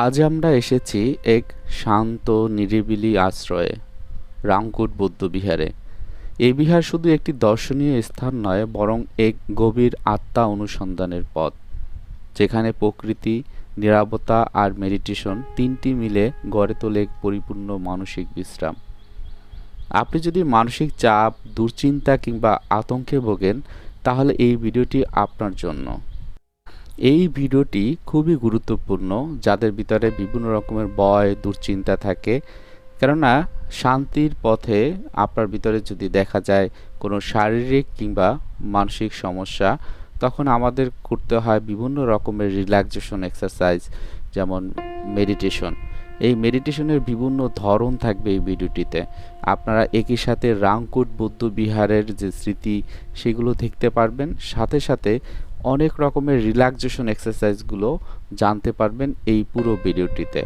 আজ আমরা এসেছি এক শান্ত, নিরিবিলি আশ্রয়ে, রামকূট বৌদ্ধবিহারে এই বিহার শুধু একটি দর্শনীয় স্থান নয়, বরং এক গভীর আত্মা অনুসন্ধানের পথ, যেখানে প্রকৃতি, নিরাপত্তা আর মেডিটেশন তিনটি মিলে গড়ে তোলে এক পরিপূর্ণ মানসিক বিশ্রাম। আপনি যদি মানসিক চাপ, দুশ্চিন্তা কিংবা আতঙ্কে ভোগেন, তাহলে এই ভিডিওটি আপনার জন্য। এই ভিডিওটি খুবই গুরুত্বপূর্ণ, যাদের ভিতরে বিভিন্ন রকমের ভয়, দুশ্চিন্তা থাকে। কেননা, শান্তির পথে আপনার ভিতরে যদি দেখা যায় কোনো শারীরিক কিংবা মানসিক সমস্যা, তখন আমাদের করতে হয় বিভিন্ন রকমের রিল্যাক্সেশন এক্সারসাইজ যেমন মেডিটেশন এই মেডিটেশনের বিভিন্ন ধরন থাকবে এই ভিডিওটিতে। আপনারা একই সাথে রাংকুট বৌদ্ধ বিহারের যে স্মৃতি, সেগুলো দেখতে পারবেন। সাথে সাথে অনেক রকমের রিল্যাক্সেশন এক্সারসাইজগুলো জানতে পারবেন এই পুরো ভিডিওটিতে।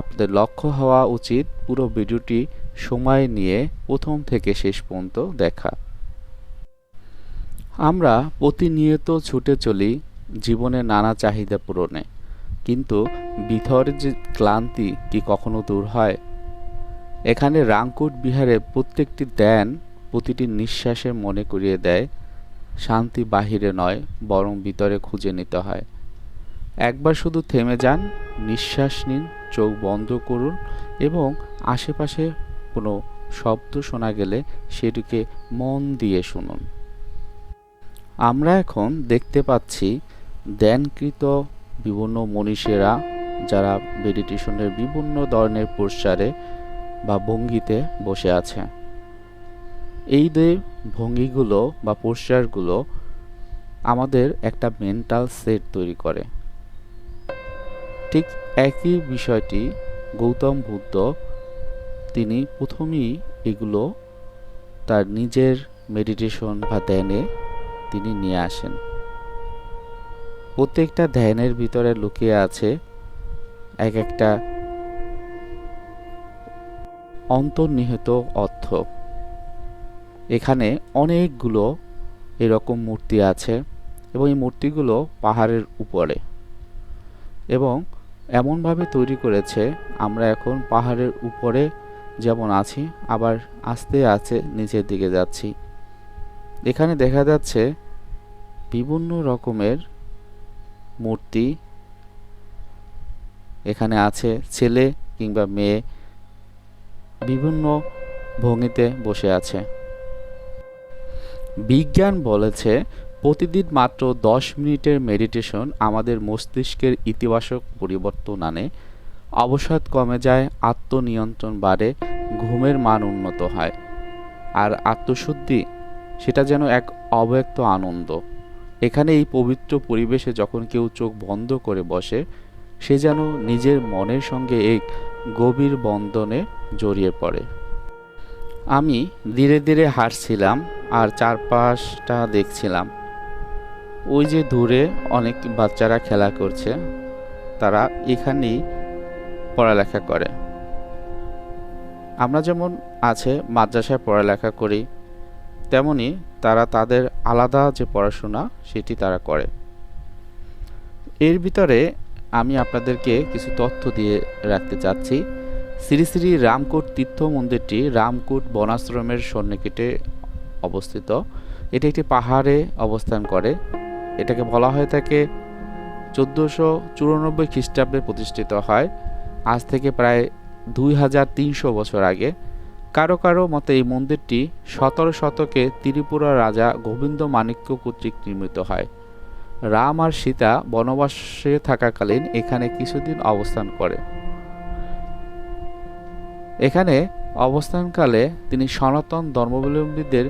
আপনাদের লক্ষ্য হওয়া উচিত পুরো ভিডিওটি সময় নিয়ে প্রথম থেকে শেষ পর্যন্ত দেখা। আমরা প্রতিনিয়ত ছুটে চলি জীবনে নানা চাহিদা পূরণে, কিন্তু ভিতরের যে ক্লান্তি কি কখনো দূর হয়? এখানে রাংকুট বিহারে প্রত্যেকটি ধ্যান প্রতিটি নিঃশ্বাসে মনে করিয়ে দেয় শান্তি বাহিরে নয়, বরং ভিতরে খুঁজে নিতে হয়। একবার শুধু থেমে যান, নিঃশ্বাস নিন, চোখ বন্ধ করুন এবং আশেপাশে কোনো শব্দ শোনা গেলে সেটিকে মন দিয়ে শুনুন। আমরা এখন দেখতে পাচ্ছি ধ্যানকৃত বিভিন্ন মনীষীরা যারা মেডিটেশনের বিভিন্ন ধরনের পোস্টারে বা ভঙ্গিতে বসে আছে। এই যে ভঙ্গিগুলো বা পোস্টারগুলো আমাদের একটা মেন্টাল সেট তৈরি করে। ঠিক একই বিষয়টি গৌতম বুদ্ধ তিনি প্রথমেই এগুলো তার নিজের মেডিটেশন বা ধ্যানে তিনি নিয়ে আসেন। প্রত্যেকটা ধ্যানের ভিতরে লুকিয়ে আছে এক একটা অন্তর্নিহিত অর্থ। এখানে অনেকগুলো এরকম মূর্তি আছে এবং এই মূর্তিগুলো পাহাড়ের উপরে। এবং এমনভাবে তৈরি করেছে, আমরা এখন পাহাড়ের উপরে যেমন আছি, আবার আস্তে আছে নিচের দিকে যাচ্ছি। এখানে দেখা যাচ্ছে বিভিন্ন রকমের মূর্তি এখানে আছে, ছেলে কিংবা মেয়ে বিভিন্ন ভঙ্গিতে বসে আছে। বিজ্ঞান বলেছে, প্রতিদিন মাত্র দশ মিনিটের মেডিটেশন আমাদের মস্তিষ্কের ইতিবাচক পরিবর্তন আনে, অবসাদ কমে যায়, আত্মনিয়ন্ত্রণ বাড়ে, ঘুমের মান উন্নত হয়। আর আত্মশুদ্ধি, সেটা যেন এক অব্যক্ত আনন্দ। এখানে এই পবিত্র পরিবেশে যখন কেউ চোখ বন্ধ করে বসে, সে যেন নিজের মনের সঙ্গে এক গভীর বন্ধনে জড়িয়ে পড়ে। আমি ধীরে ধীরে হাঁটছিলাম আর চারপাশটা দেখছিলাম। ওই যে দূরে অনেক বাচ্চারা খেলা করছে। তারা এখানেই পড়ালেখা করে। আমরা যেমন আছে মাদ্রাসায় পড়ালেখা করি, তেমনি তারা তাদের আলাদা যে পড়াশোনা সেটি তারা করে। এর ভিতরে আমি আপনাদেরকে কিছু তথ্য দিয়ে রাখতে চাচ্ছি। শ্রী শ্রী রামকোট তীর্থ মন্দিরটি রামকোট বনাশ্রমের সন্নিকটে অবস্থিত। এটি একটি পাহাড়ে অবস্থান করে। এটাকে বলা হয়ে থাকে চোদ্দোশো চুরানব্বই খ্রিস্টাব্দে প্রতিষ্ঠিত হয়। আজ থেকে প্রায় দুই হাজার তিনশো বছর আগে। কারও কারও মতে এই মন্দিরটি সতেরো শতকে ত্রিপুরা রাজা গোবিন্দ মাণিক্য কর্তৃক নির্মিত হয়। রাম আর সীতা বনবাসে থাকাকালীন এখানে কিছুদিন অবস্থান করে। এখানে অবস্থানকালে তিনি সনাতন ধর্মাবলম্বীদের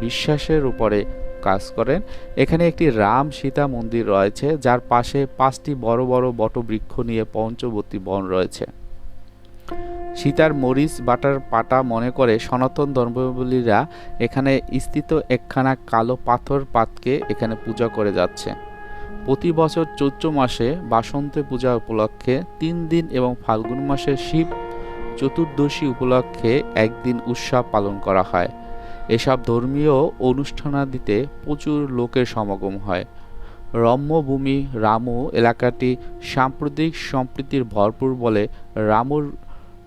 বিশ্বাসের উপরে কাজ করেন। এখানে একটি রাম সীতা মন্দির রয়েছে, যার পাশে পাঁচটি বড় বড় বটবৃক্ষ নিয়ে পঞ্চবতী বন রয়েছে। সীতার মরিচ বাটার পাটা মনে করে সনাতন ধর্মাবলীরা এখানে স্থিত একখানা কালো পাথর পাতকে এখানে পূজা করে যাচ্ছে। প্রতি বছর চৈত্র মাসে বাসন্ত পূজা উপলক্ষে তিন দিন এবং ফাল্গুন মাসে শিব চতুর্দশী উপলক্ষে একদিন উৎসব পালন করা হয়। এসব ধর্মীয় অনুষ্ঠানাদিতে প্রচুর লোকের সমাগম হয়। রম্যভূমি রামু এলাকাটি সাম্প্রতিক সম্প্রীতির ভরপুর বলে রামুর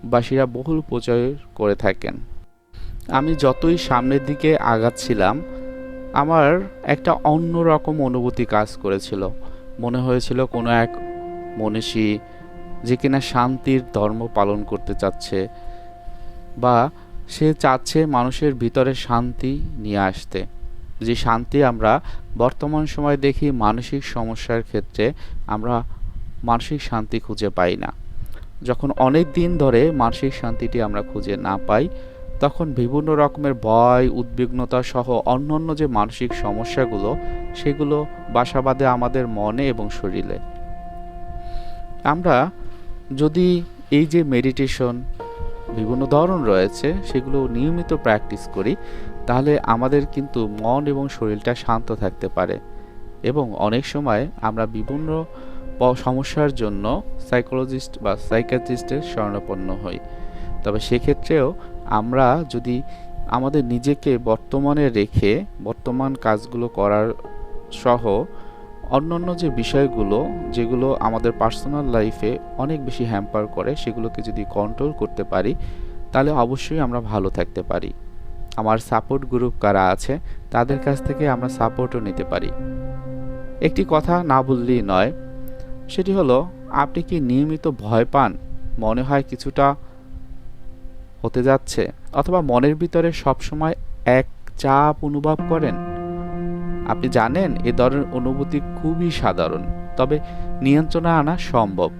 বাসীরা বহুল প্রচার করে থাকেন। আমি যতই সামনের দিকে আগাচ্ছিলাম, আমার একটা অন্যরকম অনুভূতি কাজ করেছিল। মনে হয়েছিল কোনো এক মনীষী যে কিনা শান্তির ধর্ম পালন করতে চাচ্ছে বা সে চাচ্ছে মানুষের ভিতরে শান্তি নিয়ে আসতে। যে শান্তি আমরা বর্তমান সময় দেখি মানসিক সমস্যার ক্ষেত্রে আমরা মানসিক শান্তি খুঁজে পাই না। যখন অনেক দিন ধরে মানসিক শান্তিটি আমরা খুঁজে না পাই, তখন বিভিন্ন রকমের ভয়, উদ্বিগ্নতা সহ অন্যান্য যে মানসিক সমস্যাগুলো, সেগুলো বাসা বাঁধে আমাদের মনে এবং শরীরে। আমরা যদি এই যে মেডিটেশন বিভিন্ন ধরন রয়েছে, সেগুলো নিয়মিত প্র্যাকটিস করি, তাহলে আমাদের কিন্তু মন এবং শরীরটা শান্ত থাকতে পারে। এবং অনেক সময় আমরা বিভিন্ন সমস্যার জন্য সাইকোলজিস্ট বা সাইকাট্রিস্টের শরণাপন্ন হই। তবে সেক্ষেত্রেও আমরা যদি আমাদের নিজেকে বর্তমানে রেখে বর্তমান কাজগুলো করার সহ অন্যান্য যে বিষয়গুলো যেগুলো আমাদের পার্সোনাল লাইফে অনেক বেশি হ্যাম্পার করে, সেগুলোকে যদি কন্ট্রোল করতে পারি, তাহলে অবশ্যই আমরা ভালো থাকতে পারি। আমার সাপোর্ট গ্রুপ কারা আছে, তাদের কাছ থেকে আমরা সাপোর্টও নিতে পারি। একটি কথা না বললেই নয়, সেটি হলো, আপনি কি নিয়মিত ভয় পান? মনে হয় কিছুটা হতে যাচ্ছে, অথবা মনের ভিতরে সবসময় এক চাপ অনুভব করেন? আপনি জানেন, এ ধরনের অনুভূতি খুবই সাধারণ, তবে নিয়ন্ত্রণে আনা সম্ভব।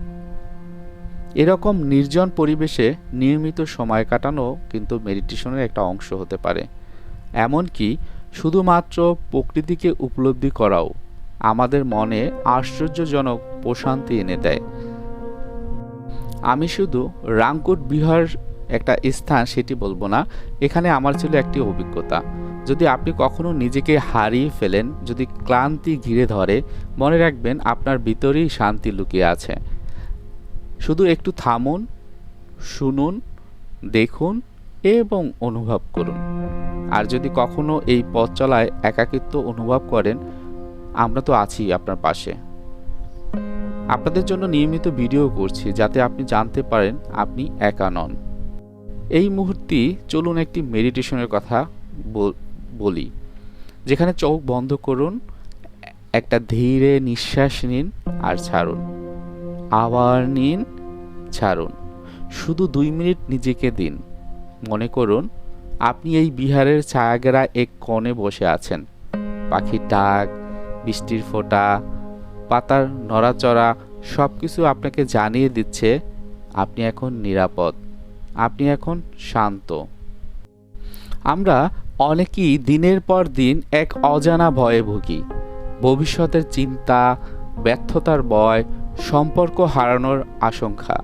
এরকম নির্জন পরিবেশে নিয়মিত সময় কাটানো কিন্তু মেডিটেশনের একটা অংশ হতে পারে। এমনকি শুধুমাত্র প্রকৃতিকে উপলব্ধি করাও আমাদের মনে আশ্চর্যজনক প্রশান্তি এনে দেয়। আমি শুধু রাংকুট বিহার একটা স্থান সেটি বলব না, এখানে আমার ছিল একটি অভিজ্ঞতা। যদি আপনি কখনো নিজেকে হারিয়ে ফেলেন, যদি ক্লান্তি ঘিরে ধরে, মনে রাখবেন আপনার ভিতরেই শান্তি লুকিয়ে আছে। শুধু একটু থামুন, শুনুন, দেখুন এবং অনুভব করুন। আর যদি কখনো এই পথ চলায় একাকিত্ব অনুভব করেন, আমরা তো আছি আপনার পাশে। আপনাদের জন্য নিয়মিত ভিডিও করছি যাতে আপনি জানতে পারেন আপনি একা নন। এই মুহূর্তে চলুন একটি মেডিটেশনের কথা বলি, যেখানে চোখ বন্ধ করুন, একটা ধীরে নিঃশ্বাস নিন আর ছাড়ুন। আবার নিন, ছাড়ুন। শুধু দুই মিনিট নিজেকে দিন। মনে করুন, আপনি এই বিহারের ছায়াগেরা এক কোণে বসে আছেন। পাখির ডাক, বৃষ্টির ফোঁটা, পাতার নড়াচড়া সব কিছু আপনাকে জানিয়ে দিচ্ছে, আপনি এখন নিরাপদ, আপনি এখন শান্ত। আমরা অনেকেই দিনের পর দিন এক অজানা ভয়ে ভুগি। ভবিষ্যতের চিন্তা, ব্যর্থতার ভয়, সম্পর্ক হারানোর আশঙ্কা।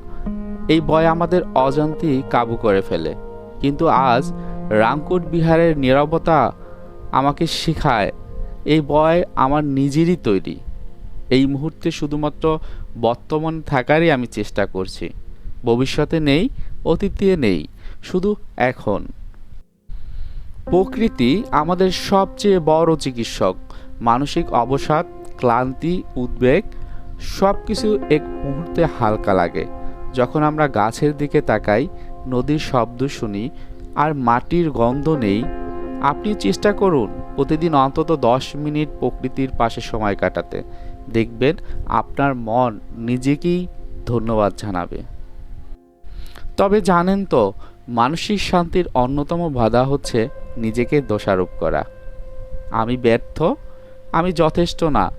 এই ভয় আমাদের অজান্তেই কাবু করে ফেলে। কিন্তু আজ রাংকুট বিহারের নিরবতা আমাকে শেখায়, এই ভয় আমার নিজেরই তৈরি। এই মুহূর্তে শুধুমাত্র বর্তমান থাকারই আমি চেষ্টা করছি। ভবিষ্যতে নেই, অতীতে নেই, শুধু এখন। প্রকৃতি আমাদের সবচেয়ে বড় চিকিৎসক। মানসিক অবসাদ, ক্লান্তি, উদ্বেগ সব কিছু এক মুহূর্তে হালকা লাগে। যখন আমরা গাছের দিকে তাকাই, নদীর শব্দ শুনি, আর মাটির গন্ধ নেই, আপনি চেষ্টা করুন প্রতিদিন অন্তত দশ মিনিট প্রকৃতির পাশে সময় কাটাতে। দেখবেন আপনার মন নিজেকেই ধন্যবাদ জানাবে। তবে জানেন তো, মানসিক শান্তির অন্যতম বাধা হচ্ছে নিজেকে দোষারোপ করা। আমি ব্যর্থ? আমি যথেষ্ট না।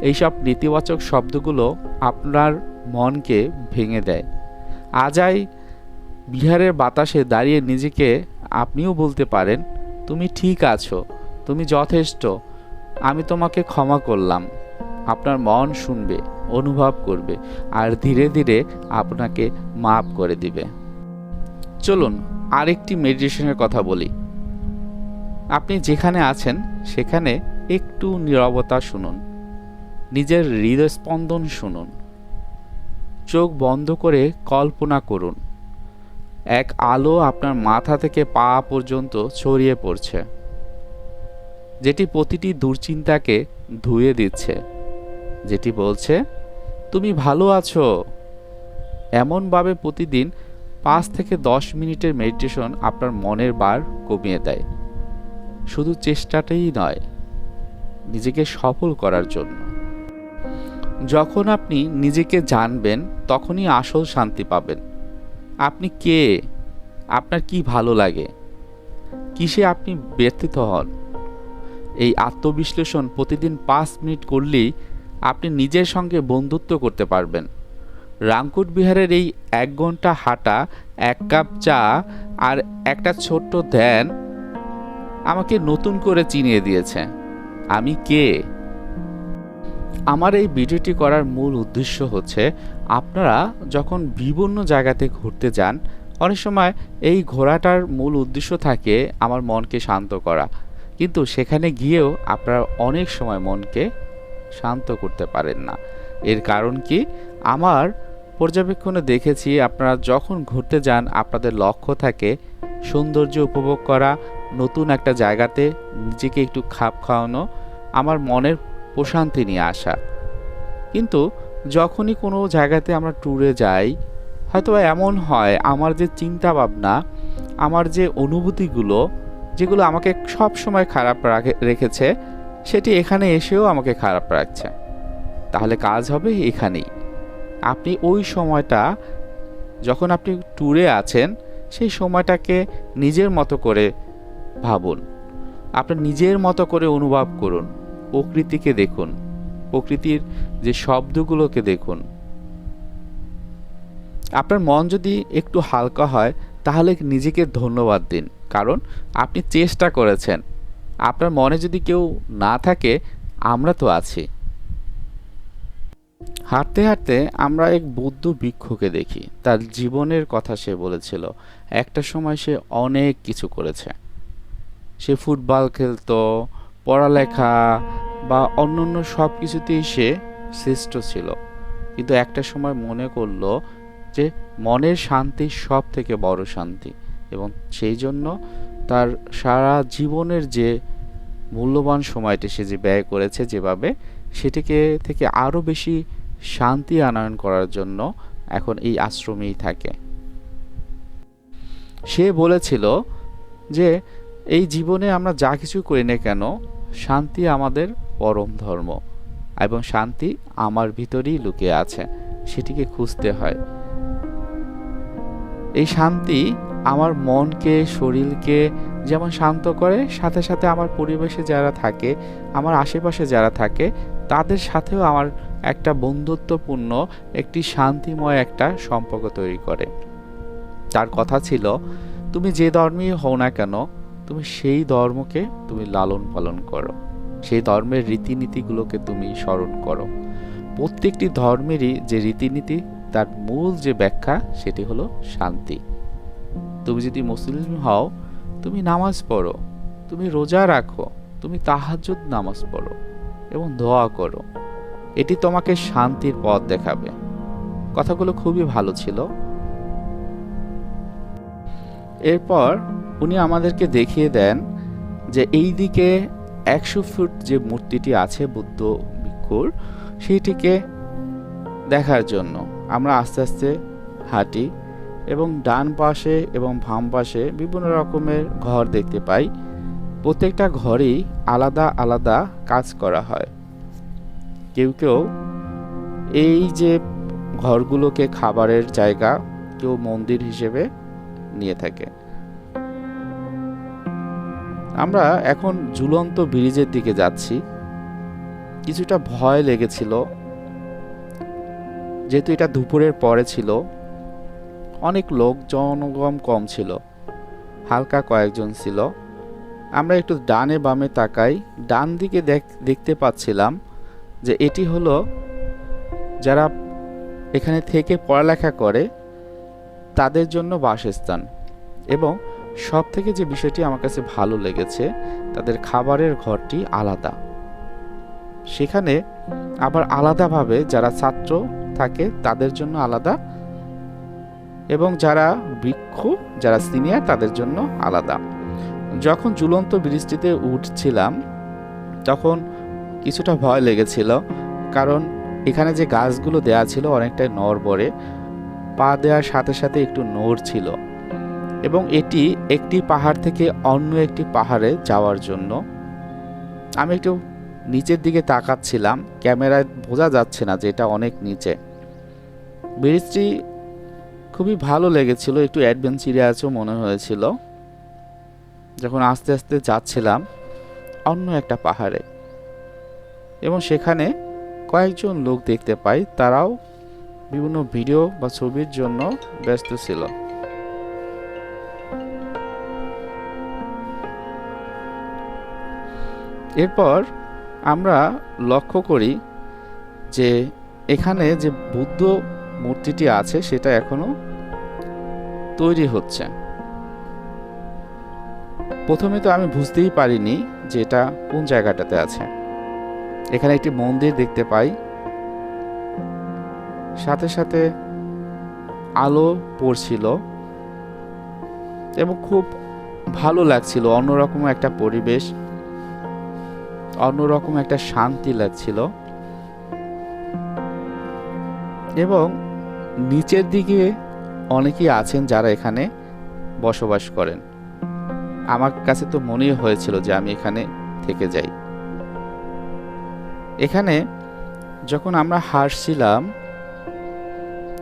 এইসব নেতিবাচক শব্দগুলো আপনার মনকে ভেঙে দেয়। আজাই বিহারের বাতাসে দাঁড়িয়ে নিজেকে আপনিও বলতে পারেন, তুমি ঠিক আছো, তুমি যথেষ্ট। আমি তোমাকে ক্ষমা করলাম। আপনার মন শুনবে, অনুভব করবে, আর ধীরে ধীরে আপনাকে মাফ করে দিবে। চলুন, আরেকটি মেডিটেশনের কথা বলি। আপনি যেখানে আছেন, সেখানে একটু নীরবতা শুনুন। নিজের হৃদস্পন্দন শুনুন। চোখ বন্ধ করে কল্পনা করুন। এক আলো আপনার মাথা থেকে পা পর্যন্ত ছড়িয়ে পড়ছে। যেটি প্রতিটি দুশ্চিন্তাকে ধুয়ে দিচ্ছে। যেটি বলছে, তুমি ভালো আছো। এমনভাবে প্রতিদিন পাঁচ থেকে দশ মিনিটের মেডিটেশন আপনার মনের বার কমিয়ে দেয়। শুধু চেষ্টাটাই নয়, নিজেকে সফল করার জন্য। যখন আপনি নিজেকে জানবেন, তখনই আসল শান্তি পাবেন। আপনি কে? আপনার কি ভালো লাগে? কিসে আপনি ব্যথিত হন? এই আত্মবিশ্লেষণ প্রতিদিন পাঁচ মিনিট করলেই আপনি নিজের সঙ্গে বন্ধুত্ব করতে পারবেন। রামকুট বিহারের এই এক ঘণ্টা হাঁটা, এক কাপ চা আর একটা ছোট্ট ধ্যান আমাকে নতুন করে চিনিয়ে দিয়েছে। আমি কে? আমার এই ভিডিওটি করার মূল উদ্দেশ্য হচ্ছে, আপনারা যখন বিভিন্ন জায়গাতে ঘুরতে যান, অনেক সময় এই ঘোরাটার মূল উদ্দেশ্য থাকে আমার মনকে শান্ত করা। কিন্তু সেখানে গিয়েও আপনারা অনেক সময় মনকে শান্ত করতে পারেন না। এর কারণ কি? আমার পর্যবেক্ষণে দেখেছি, আপনারা যখন ঘুরতে যান, আপনাদের লক্ষ্য থাকে সৌন্দর্য উপভোগ করা নতুন একটা জায়গাতে নিজেকে একটু খাপ খাওয়ানো আমার মনের প্রশান্তি নিয়ে আসা। কিন্তু যখনই কোনো জায়গাতে আমরা ট্যুরে যাই হয়তো এমন হয় আমার যে চিন্তা ভাবনা আমার যে অনুভূতিগুলো, যেগুলো আমাকে সব সময় খারাপ রাখে, রেখেছে, সেটি এখানে এসেও আমাকে খারাপ রাখছে। তাহলে কাজ হবে এখানেই। আপনি ওই সময়টা, যখন আপনি ট্যুরে আছেন, সেই সময়টাকে নিজের মতো করে ভাবুন, আপনার নিজের মতো করে অনুভব করুন, প্রকৃতিকে দেখুন, প্রকৃতির যে শব্দগুলোকে দেখুন। আপনার মন যদি একটু হালকা হয়, তাহলে নিজেকে ধন্যবাদ দিন, কারণ আপনি চেষ্টা করেছেন। আপনার মনে যদি কেউ না থাকে, আমরা তো আছি। হাঁটতে হাঁটতে আমরা এক বৌদ্ধ বৃক্ষকে দেখি, তার জীবনের কথা সে বলেছিল। একটা সময় সে অনেক কিছু করেছে। সে ফুটবল খেলতো, পড়ালেখা বা অন্যান্য সব কিছুতেই সে শ্রেষ্ঠ ছিল। কিন্তু একটা সময় মনে করল যে মনের শান্তি সব থেকে বড় শান্তি এবং সেই জন্য তার সারা জীবনের যে মূল্যবান সময়টি সে যে ব্যয় করেছে যেভাবে, সেটিকে থেকে আরও বেশি শান্তি আনয়ন করার জন্য এখন এই আশ্রমেই থাকে। সে বলেছিল যে এই জীবনে আমরা যা কিছু করি না কেন, শান্তি আমাদের পরম ধর্ম এবং শান্তি আমার ভিতরেই লুকিয়ে আছে, সেটিকে খুঁজতে হয়। এই শান্তি আমার মনকে, শরীরকে যেমন শান্ত করে, সাথে সাথে আমার পরিবেশে যারা থাকে, আমার আশেপাশে যারা থাকে, তাদের সাথেও আমার একটা বন্ধুত্বপূর্ণ, একটি শান্তিময় একটা সম্পর্ক তৈরি করে। তার কথা ছিল, তুমি যে ধর্মেই হও না কেন তুমি সেই ধর্মকে তুমি লালন পালন করো। সেই ধর্মের রীতিনীতিগুলোকে তুমি স্মরণ করো। প্রত্যেকটি ধর্মেরই যে রীতিনীতি, তার মূল যে ব্যাখ্যা, সেটি হলো শান্তি। তুমি যদি মুসলিম হও, তুমি নামাজ পড়ো, তুমি রোজা রাখো, তুমি তাহাজ্জুদ নামাজ পড়ো এবং দোয়া করো। এটি তোমাকে শান্তির পথ দেখাবে। কথাগুলো খুবই ভালো ছিল। এরপর উনি আমাদেরকে দেখিয়ে দেন যে এই দিকে একশো ফুট যে মূর্তিটি আছে বুদ্ধ ভিক্ষুর, সেইটিকে দেখার জন্য। আমরা আস্তে আস্তে হাঁটি এবং ডান পাশে এবং বাম পাশে বিভিন্ন রকমের ঘর দেখতে পাই। প্রত্যেকটা ঘরেই আলাদা আলাদা কাজ করা হয়। কেউ কেউ এই যে ঘরগুলোকে খাবারের জায়গা কেউ মন্দির হিসেবে নিয়ে থাকে। আমরা এখন ঝুলন্ত ব্রিজের দিকে যাচ্ছি। কিছুটা ভয় লেগেছিল। যেহেতু এটা দুপুরের পরে ছিল, অনেক লোক জনগম কম ছিল। হালকা কয়েকজন ছিল। আমরা একটু ডানে বামে তাকাই। ডান দিকে দেখতে পাচ্ছিলাম যে এটি হলো যারা এখানে থেকে পড়ালেখা করে, তাদের জন্য বাসস্থান এবং সব থেকে যে বিষয়টি আমার কাছে ভালো লেগেছে, তাদের খাবারের ঘরটি আলাদা। সেখানে আবার আলাদাভাবে যারা ছাত্র থাকে, তাদের জন্য আলাদা এবং যারা বৃক্ষ, যারা সিনিয়র, তাদের জন্য আলাদা। যখন ঝুলন্ত বৃষ্টিতে উঠছিলাম, তখন কিছুটা ভয় লেগেছিল, কারণ এখানে যে গাছগুলো দেয়া ছিল অনেকটাই নড়বড়ে, পা দেওয়ার সাথে সাথে একটু নড় ছিল এবং এটি একটি পাহাড় থেকে অন্য একটি পাহাড়ে যাওয়ার জন্য। আমি একটু নিচের দিকে তাকাচ্ছিলাম, ক্যামেরায় বোঝা যাচ্ছে না যে এটা অনেক নিচে। ব্রিজটি খুবই ভালো লেগেছিল, একটু অ্যাডভেঞ্চারাসও মনে হয়েছিল। যখন আস্তে আস্তে যাচ্ছিলাম, অন্য একটা পাহাড়ে। এবং সেখানে কয়েকজন লোক দেখতে পাই, তারাও বিভিন্ন ভিডিও বা ছবির জন্য ব্যস্ত ছিল। এরপর আমরা লক্ষ্য করি যে এখানে যে বুদ্ধ মূর্তিটি আছে, সেটা এখনও তৈরি হচ্ছে। প্রথমে তো আমি বুঝতেই পারিনি যে এটা কোন জায়গাটাতে আছে। এখানে একটি মন্দির দেখতে পাই। সাথে সাথে আলো পড়ছিল এবং খুব ভালো লাগছিল, অন্যরকম একটা পরিবেশ। অন্যরকম একটা শান্তি লাগছিল। এবং নিচের দিকে অনেকেই আছেন যারা এখানে বসবাস করেন। আমার কাছে তো মনেই হয়েছিল যে আমি এখানে থেকে যাই। এখানে যখন আমরা হাসছিলাম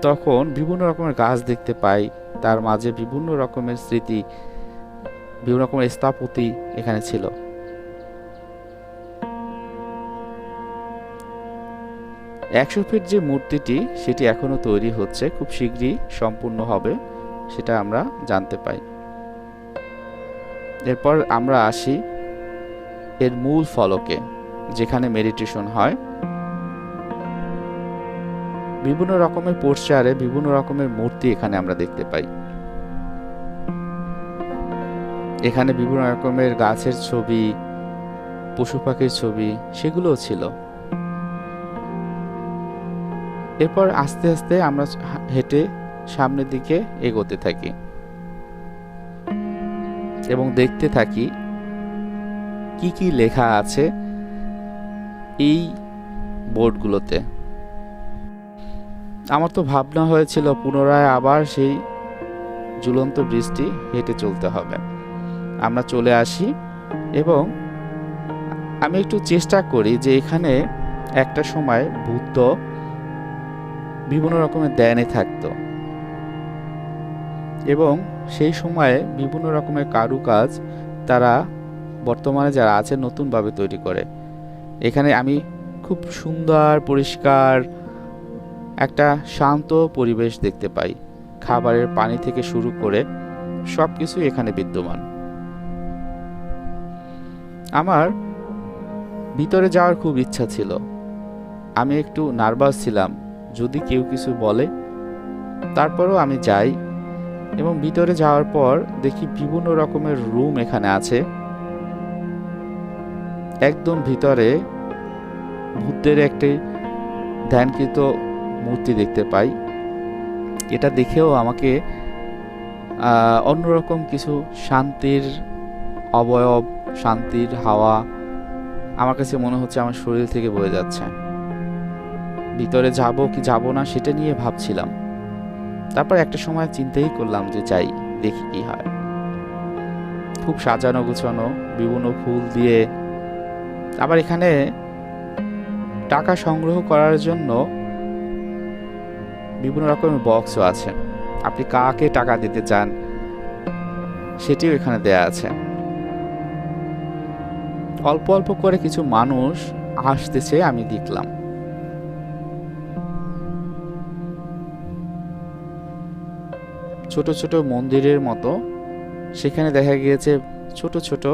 তখন বিভিন্ন রকমের গাছ দেখতে পাই। তার মাঝে বিভিন্ন রকমের স্মৃতি, বিভিন্ন রকমের স্থাপতি এখানে ছিল। একশো ফিট যে মূর্তিটি, সেটি এখনও তৈরি হচ্ছে, খুব শীঘ্রই সম্পূর্ণ হবে, সেটা আমরা জানতে পাই। এরপর আমরা আসি এর মূল ফলকে, যেখানে মেডিটেশন হয়। বিভিন্ন রকমের পোস্টারে বিভিন্ন রকমের মূর্তি এখানে আমরা দেখতে পাই। এখানে বিভিন্ন রকমের গাছের ছবি, পশু পাখির ছবি, সেগুলোও ছিল। এরপর আস্তে আস্তে আমরা হেঁটে সামনের দিকে এগোতে থাকি এবং দেখতে থাকি কি কি লেখা আছে এই বোর্ডগুলোতে। আমার তো ভাবনা হয়েছিল পুনরায় আবার সেই ঝুলন্ত ব্রিজটি হেঁটে চলতে হবে। আমরা চলে আসি এবং আমি একটু চেষ্টা করি যে এখানে একটা সময় বুদ্ধ বিভিন্ন রকমের ধ্যানে থাকতো। এবং সেই সময়ে বিভিন্ন রকমের কারুকাজ তারা বর্তমানে যারা আছে নতুনভাবে তৈরি করে। এখানে আমি খুব সুন্দর, পরিষ্কার, একটা শান্ত পরিবেশ দেখতে পাই। খাবারের পানি থেকে শুরু করে সব কিছু এখানে বিদ্যমান। আমার ভিতরে যাওয়ার খুব ইচ্ছা ছিল। আমি একটু নার্ভাস ছিলাম। যদি কেউ কিছু বলে, তারপরও আমি যাই এবং ভিতরে যাওয়ার পর দেখি বিভিন্ন রকমের রুম এখানে আছে। একদম ভিতরে বুদ্ধের একটি ধ্যানকৃত মূর্তি দেখতে পাই। এটা দেখেও আমাকে অন্যরকম কিছু শান্তির অবয়ব, শান্তির হাওয়া আমার কাছে মনে হচ্ছে আমার শরীর থেকে বয়ে যাচ্ছে। ভিতরে যাব কি যাব না সেটা নিয়ে ভাবছিলাম। তারপর একটা সময় চিন্তাই করলাম যে যাই, দেখি কি হয়। খুব সাজানো গুছানো, বিভিন্ন ফুল দিয়ে। আবার এখানে টাকা সংগ্রহ করার জন্য বিভিন্ন রকমের বক্সও আছে। আপনি কাকে টাকা দিতে চান, সেটিও এখানে দেয়া আছে। অল্প অল্প করে কিছু মানুষ আসতেছে, আমি দেখলাম। ছোট ছোট মন্দিরের মতো। সেখানে দেখা গিয়েছে ছোট ছোট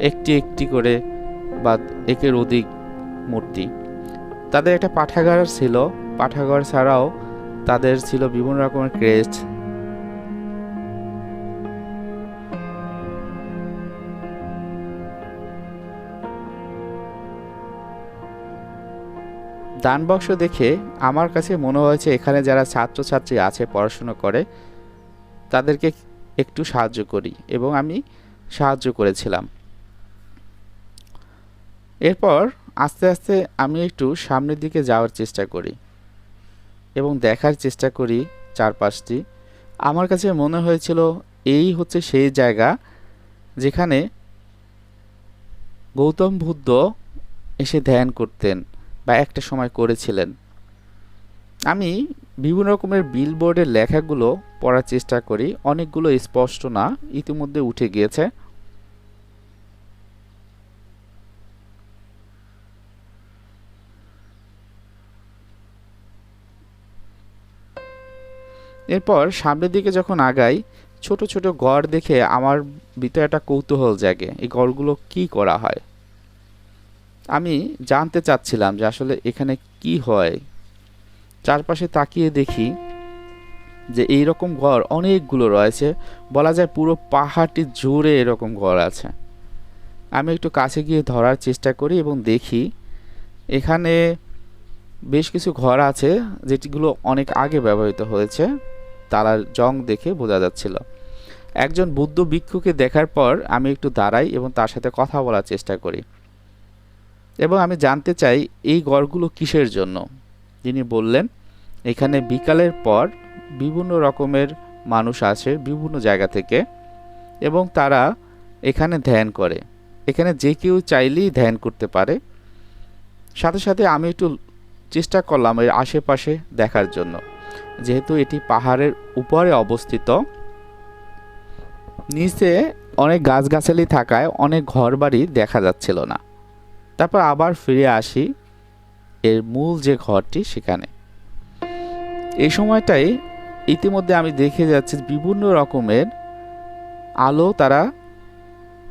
একটি একটি করে বা একের অধিক মূর্তি। তাদের একটা পাঠাগার ছিল। পাঠাগার ছাড়াও তাদের ছিল বিভিন্ন রকমের ক্রেস্ট দান বক্স দেখে আমার কাছে মনে হয়েছে এখানে যারা ছাত্রছাত্রী আছে, পড়াশুনো করে, তাদেরকে একটু সাহায্য করি এবং আমি সাহায্য করেছিলাম। এরপর আস্তে আস্তে আমি একটু সামনের দিকে যাওয়ার চেষ্টা করি এবং দেখার চেষ্টা করি চারপাশটি। আমার কাছে মনে হয়েছিল এই হচ্ছে সেই জায়গা যেখানে গৌতম বুদ্ধ এসে ধ্যান করতেন। বা একটা সময় করেছিলেন। আমি বিভিন্ন রকমের বিলবোর্ডের লেখাগুলো পড়ার চেষ্টা করি, অনেকগুলো স্পষ্ট না, ইতিমধ্যে উঠে গিয়েছে। এরপর সামনের দিকে যখন আগাই, ছোট ছোট গড় দেখে আমার ভিতরে একটা কৌতূহল জাগে, এই গড়গুলো কি করা হয়? আমি জানতে চাচ্ছিলাম যে আসলে এখানে কি হয়। চারপাশে তাকিয়ে দেখি যে এই রকম ঘর অনেকগুলো রয়েছে। বলা যায় পুরো পাহাড়টি জুড়ে এরকম ঘর আছে। আমি একটু কাছে গিয়ে ধরার চেষ্টা করি এবং দেখি এখানে বেশ কিছু ঘর আছে যেটিগুলো অনেক আগে ব্যবহৃত হয়েছে। তালার জং দেখে বোঝা যাচ্ছিল। একজন বুদ্ধ ভিক্ষুকে দেখার পর আমি একটু দাঁড়াই এবং তার সাথে কথা বলার চেষ্টা করি। এবং আমি জানতে চাই, এই গড়গুলো কিসের জন্য? যিনি বললেন, এখানে বিকালের পর বিভিন্ন রকমের মানুষ আসে বিভিন্ন জায়গা থেকে এবং তারা এখানে ধ্যান করে। এখানে যে কেউ চাইলেই ধ্যান করতে পারে। সাথে সাথে আমি একটু চেষ্টা করলাম এর আশেপাশে দেখার জন্য। যেহেতু এটি পাহাড়ের উপরে অবস্থিত, নিচে অনেক গাছগাছালি থাকায় অনেক ঘরবাড়ি দেখা যাচ্ছিল না। তারপর আবার ফিরে আসি এর মূল যে ঘরটি সেখানে। এই সময়টাই ইতিমধ্যে আমি দেখে যাচ্ছি বিভিন্ন রকমের আলো তারা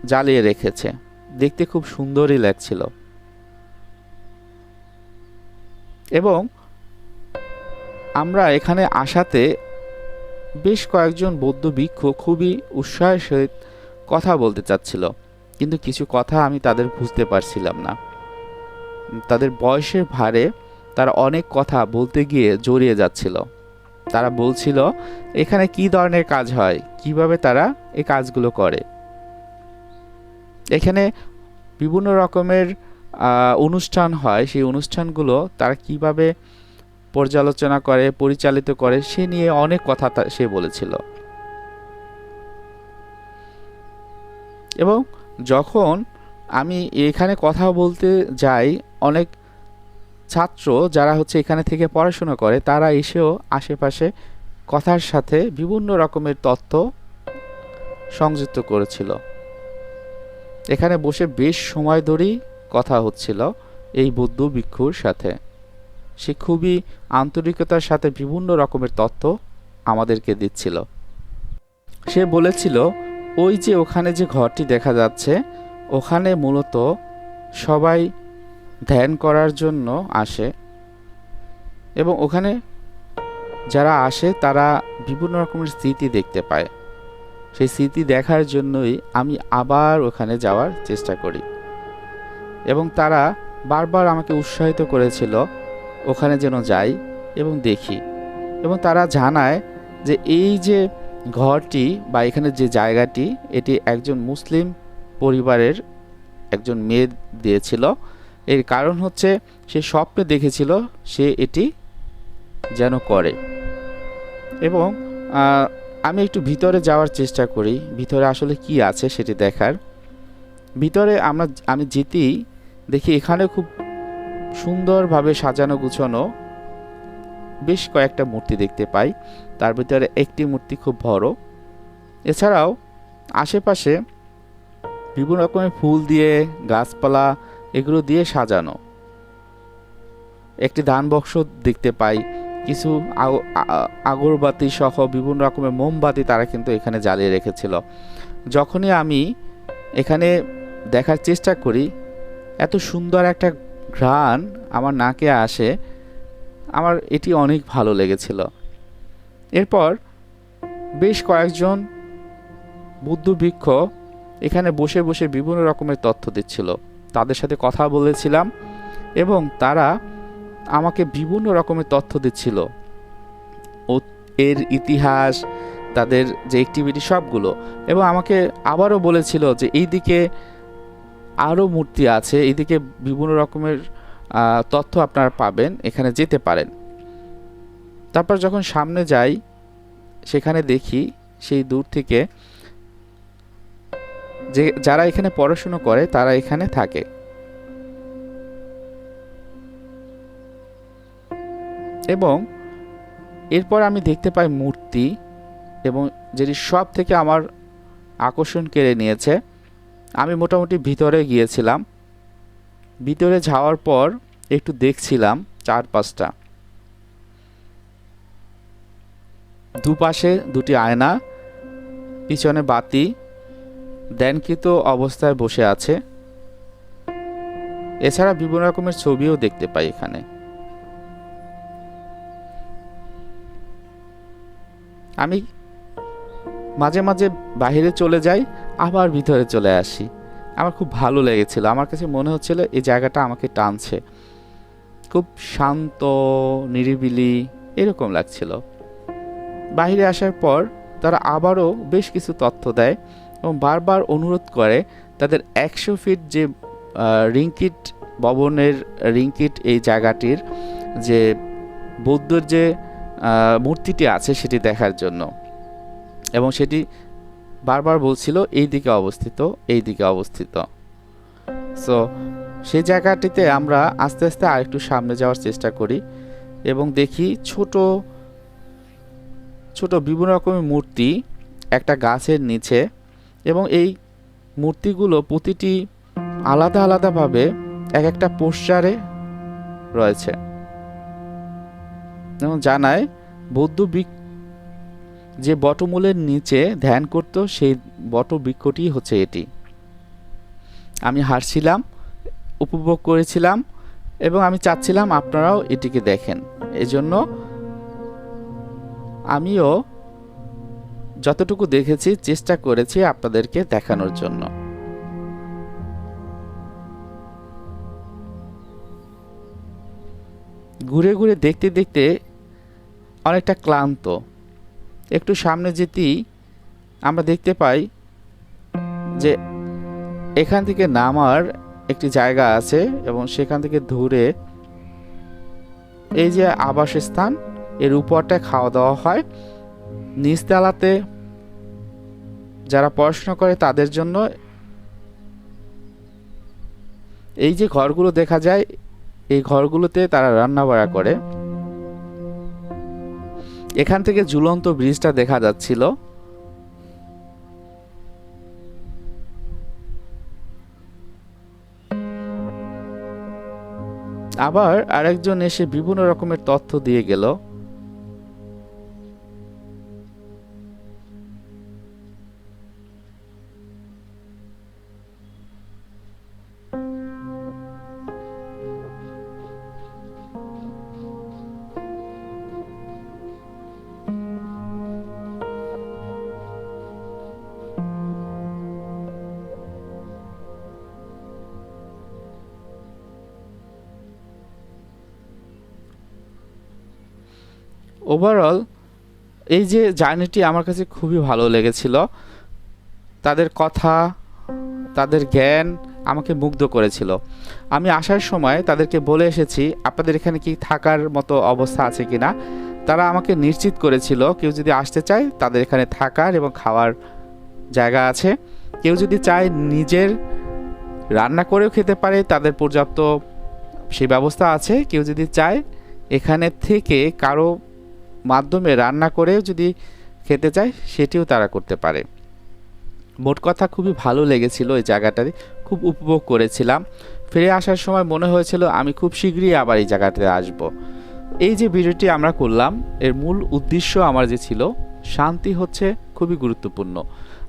জ্বালিয়ে রেখেছে। দেখতে খুব সুন্দরই লাগছিল। এবং আমরা এখানে আসাতে বেশ কয়েকজন বৌদ্ধ ভিক্ষু খুবই উৎসাহের সহিত কথা বলতে চাচ্ছিল। কিন্তু কিছু কথা আমি তাদের বুঝতে পারছিলাম না। তাদের বয়সের ভারে তারা অনেক কথা বলতে গিয়ে জড়িয়ে যাচ্ছিল। তারা বলছিল, এখানে কি ধরনের কাজ হয়? কীভাবে তারা এই কাজগুলো করে? এখানে বিভিন্ন রকমের অনুষ্ঠান হয়। সেই অনুষ্ঠানগুলো তারা কীভাবে পর্যালোচনা করে, পরিচালিত করে, সে নিয়ে অনেক কথা সে বলেছিল। এবং যখন আমি এখানে কথা বলতে যাই, অনেক ছাত্র যারা হচ্ছে এখানে থেকে পড়াশোনা করে, তারা এসেও আশেপাশে কথার সাথে বিভিন্ন রকমের তথ্য সংযুক্ত করেছিল। এখানে বসে বেশ সময় ধরেই কথা হচ্ছিল এই বৌদ্ধ ভিক্ষুর সাথে। সে খুবই আন্তরিকতার সাথে বিভিন্ন রকমের তথ্য আমাদেরকে দিচ্ছিল। সে বলেছিল ওই যে ওখানে যে ঘরটি দেখা যাচ্ছে, ওখানে মূলত সবাই ধ্যান করার জন্য আসে এবং ওখানে যারা আসে তারা বিভিন্ন রকমের স্মৃতি দেখতে পায়। সেই স্মৃতি দেখার জন্যই আমি আবার ওখানে যাওয়ার চেষ্টা করি এবং তারা বারবার আমাকে উৎসাহিত করেছিল ওখানে যেন যাই এবং দেখি এবং তারা জানায় যে এই যে ঘরটি বা এখানে যে জায়গাটি, এটি একজন মুসলিম পরিবারের একজন মেয়ে দিয়েছিল। এর কারণ হচ্ছে, সে স্বপ্নে দেখেছিল সে এটি যেন করে। এবং আমি একটু ভিতরে যাওয়ার চেষ্টা করি, ভিতরে আসলে কি আছে সেটি দেখার। ভিতরে আমরা, আমি যেতেই দেখি এখানে খুব সুন্দরভাবে সাজানো গুছানো বেশ কয়েকটা মূর্তি দেখতে পাই। তার ভিতরে একটি মূর্তি খুব বড়। এছাড়াও আশেপাশে বিভিন্ন রকমের ফুল দিয়ে, গাছপালা এগুলো দিয়ে সাজানো। একটি ধান বক্স দেখতে পাই। কিছু আগরবাতি সহ বিভিন্ন রকমের মোমবাতি তারা কিন্তু এখানে জ্বালিয়ে রেখেছিল। যখনই আমি এখানে দেখার চেষ্টা করি, এত সুন্দর একটা ঘ্রাণ আমার নাকে আসে আমার এটি অনেক ভালো লেগেছিল। এরপর বেশ কয়েকজন বুদ্ধ বৃক্ষ এখানে বসে বসে বিভিন্ন রকমের তথ্য দিচ্ছিল। তাদের সাথে কথা বলেছিলাম এবং তারা আমাকে বিভিন্ন রকমের তথ্য দিচ্ছিল। ও এর ইতিহাস, তাদের যে অ্যাক্টিভিটি সবগুলো এবং আমাকে আবারও বলেছিল যে এই দিকে আরও মূর্তি আছে এদিকে বিভিন্ন রকমের তথ্য আপনারা পাবেন, এখানে যেতে পারেন। তারপর যখন সামনে যাই, সেখানে দেখি সেই দূর থেকে যে, যারা এখানে পড়াশুনো করে, তারা এখানে থাকে। এবং এরপর আমি দেখতে পাই মূর্তি, এবং যেটি সব থেকে আমার আকর্ষণ কেড়ে নিয়েছে, আমি মোটামুটি ভিতরে গিয়েছিলাম। ভিতরে যাওয়ার পর একটু দেখছিলাম চারপাশটা। দুপাশে দুটি আয়না, পিছনে বাতি, ধ্যানকৃত অবস্থায় বসে আছে। এছাড়া বিভিন্ন রকমের ছবিও দেখতে পাই এখানে। আমি মাঝে মাঝে বাইরে চলে যাই, আবার ভিতরে চলে আসি। আমার খুব ভালো লেগেছিল। আমার কাছে মনে হচ্ছিল এই জায়গাটা আমাকে টানছে। খুব শান্ত, নিরিবিলি এরকম লাগছিল। বাইরে আসার পর তারা আবারও বেশ কিছু তথ্য দেয় এবং বারবার অনুরোধ করে তাদের একশো ফিট যে রিঙ্কিট ভবনের রিঙ্কিট এই জায়গাটির যে, বৌদ্ধর যে মূর্তিটি আছে সেটি দেখার জন্য। এবং সেটি বারবার বলছিল, এই দিকে অবস্থিত, এই দিকে অবস্থিত। সো সেই জায়গাটিতে আমরা আস্তে আস্তে আরেকটু সামনে যাওয়ার চেষ্টা করি এবং দেখি ছোট ছোট বিভিন্ন রকমের মূর্তি একটা গাছের নিচে এবং এই মূর্তিগুলো প্রতিটি আলাদা আলাদাভাবে এক একটা পোস্টারে রয়েছে। এবং জানায়, বৌদ্ধ যে বটমূলের নিচে ধ্যান করত, সেই বট বটবৃক্ষটি হচ্ছে এটি। আমি হাসছিলাম উপভোগ করেছিলাম এবং আমি চাচ্ছিলাম আপনারাও এটিকে দেখেন। এজন্য আমিও যতটুকু দেখেছি, চেষ্টা করেছি আপনাদেরকে দেখানোর জন্য। ঘুরে ঘুরে দেখতে দেখতে অনেকটা ক্লান্ত। একটু সামনে যেতেই আমরা দেখতে পাই যে এখান থেকে নামার একটি জায়গা আছে এবং সেখান থেকে ধরে এই যে আবাসস্থান, এর উপরটায় খাওয়া দাওয়া হয়। নিচতলাতে যারা পড়াশোনা করে তাদের জন্য এই যে ঘরগুলো দেখা যায়, এই ঘরগুলোতে তারা রান্না বাড়া করে। এখান থেকে ঝুলন্ত ব্রিজটা দেখা যাচ্ছিল। আবার আরেকজন এসে বিভিন্ন রকমের তথ্য দিয়ে গেল। ওভারঅল এই যে জার্নিটি আমার কাছে খুবই ভালো লেগেছিল। তাদের কথা, তাদের জ্ঞান আমাকে মুগ্ধ করেছিল। আমি আসার সময় তাদেরকে বলে এসেছি, আপনাদের এখানে কি থাকার মতো অবস্থা আছে কি না তারা আমাকে নিশ্চিত করেছিল, কেউ যদি আসতে চায়, তাদের এখানে থাকার এবং খাওয়ার জায়গা আছে। কেউ যদি চায় নিজের রান্না করেও খেতে পারে, তাদের পর্যাপ্ত সেই ব্যবস্থা আছে। কেউ যদি চায় এখানে থেকে কারও মাধ্যমে রান্না করেও যদি খেতে চায়, সেটিও তারা করতে পারে। মোট কথা খুবই ভালো লেগেছিল এই জায়গাটাতে খুব উপভোগ করেছিলাম। ফিরে আসার সময় মনে হয়েছিল, আমি খুব শীঘ্রই আবার এই জায়গাটাতে আসব। এই যে ভিডিওটি আমরা করলাম, এর মূল উদ্দেশ্য আমার যে ছিল, শান্তি হচ্ছে খুবই গুরুত্বপূর্ণ।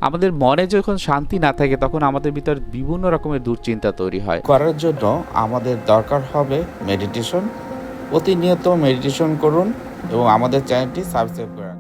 আমাদের মনে যখন শান্তি না থাকে, তখন আমাদের ভিতর বিভিন্ন রকমের দুশ্চিন্তা তৈরি হয়। করার জন্য আমাদের দরকার হবে মেডিটেশন প্রতিনিয়ত মেডিটেশন করুন এবং আমাদের চ্যানেলটি সাবস্ক্রাইব করে রাখুন।